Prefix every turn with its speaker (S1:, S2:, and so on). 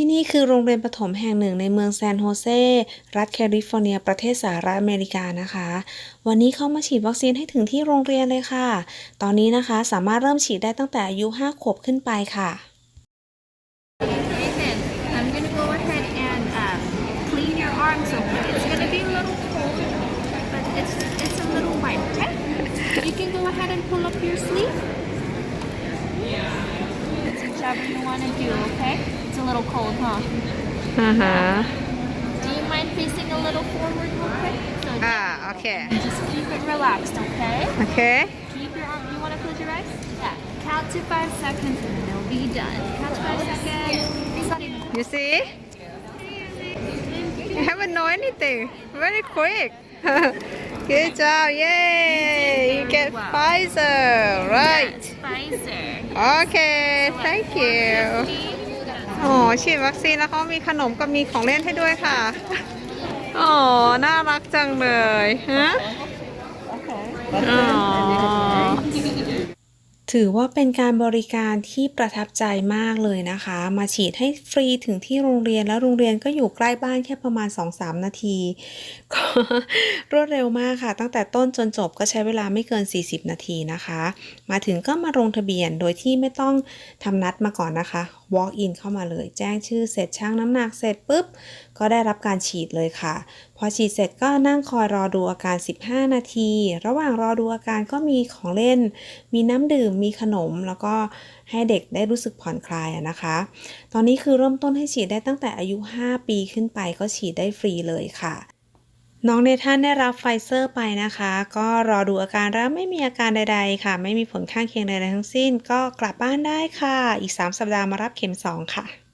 S1: ที่นี่คือโรงเรียนประถมแห่งหนึ่งในเมืองแซานโฮเซ รัฐแคลิฟอร์เนีย ประเทศสหรัฐอเมริกานะคะ วันนี้เข้ามาฉีดวัคซีนให้ถึงที่โรงเรียนเลยค่ะ ตอนนี้นะคะสามารถเริ่มฉีดได้ตั้งแต่อายุ 5 ขวบขึ้นไปค่ะ
S2: okay? little cold, huh?
S1: Uh-huh.
S2: Do you mind facing a little forward real quick? So
S1: ah, okay.
S2: Just keep it relaxed, okay?
S1: Okay.
S2: Keep your arm, you want to close your eyes? Yeah. Count to five seconds and then it'll be done. Count to five seconds.
S1: You see? You haven't know anything. Very quick. Good job. Yay. You, you get well. Pfizer. Right.
S2: Yes, Pfizer.
S1: Okay. So Thank you. อ๋อฉีดวัคซีนแล้วเขามีขนมกับมีของเล่นให้ด้วยค่ะ อ๋อ น่ารักจังเลยฮะอ๋อถือว่าเป็นการบริการที่ประทับใจมากเลยนะคะ มาฉีดให้ฟรีถึงที่โรงเรียนแล้วโรงเรียนก็อยู่ใกล้บ้านแค่ประมาณ 2-3 นาที ก็รวดเร็วมากค่ะ ตั้งแต่ต้นจนจบก็ใช้เวลาไม่เกิน 40 นาทีนะคะ มาถึงก็มาลงทะเบียนโดยที่ไม่ต้องทำนัดมาก่อนนะคะ walk in เข้ามาเลย แจ้งชื่อเสร็จชั่งน้ำหนักเสร็จปุ๊บ ก็ได้รับการฉีดเลยค่ะ พอฉีดเสร็จก็นั่งคอยรอดูอาการ 15 นาที ระหว่างรอดูอาการก็มีของเล่น มีน้ำดื่มมีขนม แล้วก็ให้เด็กได้รู้สึกผ่อนคลายนะคะ ตอนนี้คือเริ่มต้นให้ฉีดได้ตั้งแต่อายุ 5 ปีขึ้นไปก็ฉีดได้ฟรีเลยค่ะ น้องเนท่านได้รับไฟเซอร์ไปนะคะ ก็รอดูอาการแล้วไม่มีอาการใด ๆ ค่ะ ไม่มีผลข้างเคียงใดๆทั้งสิ้น ก็กลับบ้านได้ค่ะ อีก 3 สัปดาห์มารับเข็ม 2 ค่ะ